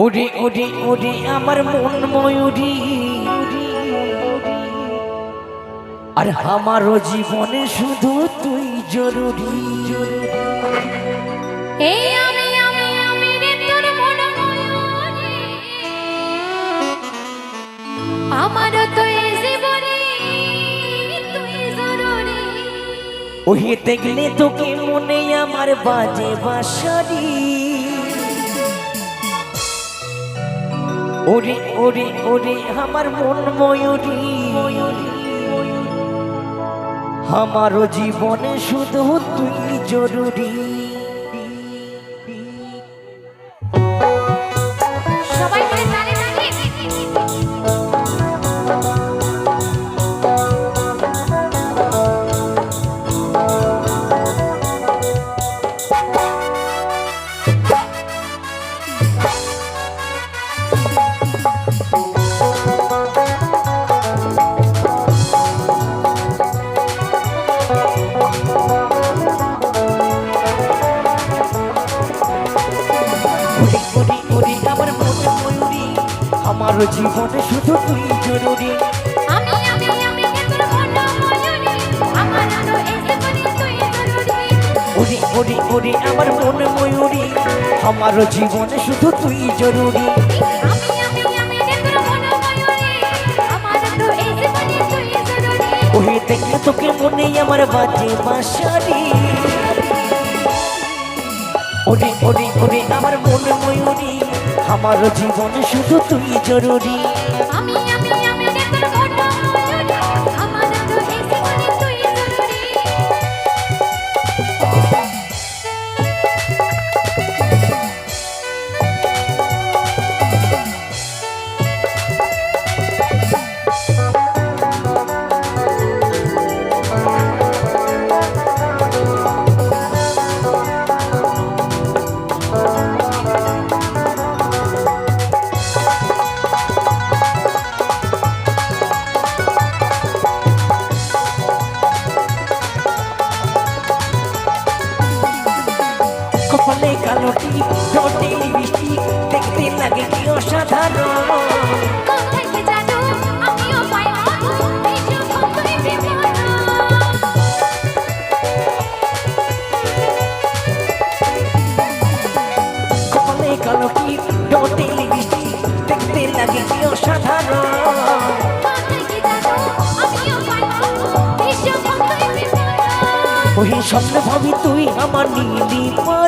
ওরে ওরে ওরে আমার মন ময়ূরী। আর আমারও জীবনে শুধু তুই জরুরি। এই আমি আমি আমি রে তোর মন ময়ূরী। আমারও তো এই জীবনে তুই জরুরি। ওহে দেখলে তোকে মনে আমার বাজে বাসারি ওরে ওরে ওরে আমার মন ময়ূরী। আমারও জীবনে শুধু তুই জরুরি। সবাই মিলে আমার মন ময়ূরী আমারও জীবনে শুধু তুই জরুরি। আমি আমি আমি তোর মন ময়ূরী আমারও জীবনে তুই জরুরি। ওরে ওরে ওরে আমার মন ময়ূরী আমারও জীবনে শুধু তুই জরুরি। আমি মন ওহে দেখলে তোকে মনে আমার বাজে বাসারি ওরে ওরে ওরে আমার মন জীবন জীবনে শুধু তুমি জরুরি। বৃষ্টি দেখতে লাগে কি অসাধারণ। কি কালো বৃষ্টি দেখতে লাগে কি অসাধারণ। ওই স্বপ্ন ভাবি তুই আমার নীলি পরি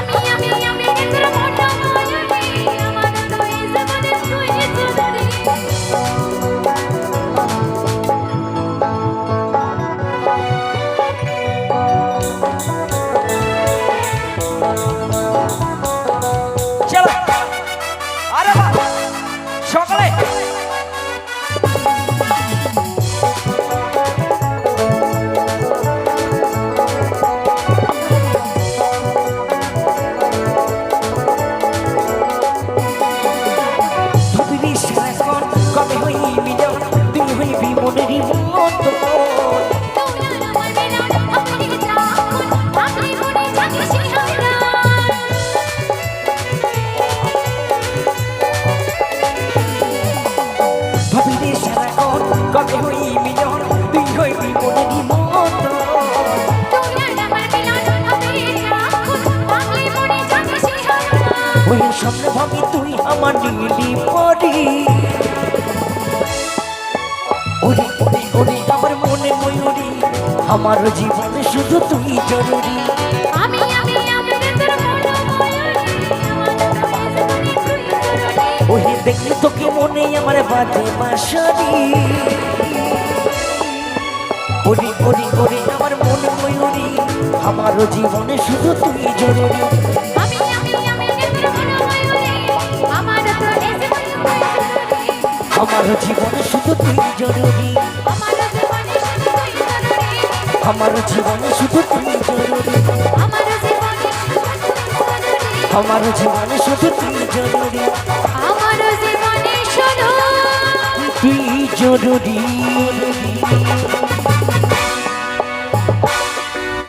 ভাবিনি সারাক্ষণ কবে হইবি মিলন তুই হইবি মনেরই মতো আমার মনে ওই স্বপ্ন ভাবি তুই নীলি পরি। ওরে ওরে ওরে আমার মনে ময়ূরী আমার জীবনে শুধু তুই জরুরি। দেখলে তোকে মনে আমার বাজে বাসারি ওরে ওরে ওরে আমার মনে ময়ূরী আমারও জীবনে শুধু তুই জরুরি। আমারও জীবনে শুধু তুই জরুরি। আমার জীবনে শুধু তুই জরুরি। আমারও জীবনে শুধু তুই জরুরি। আমার জীবনে শুধু তুই জরুরি। জরুরি।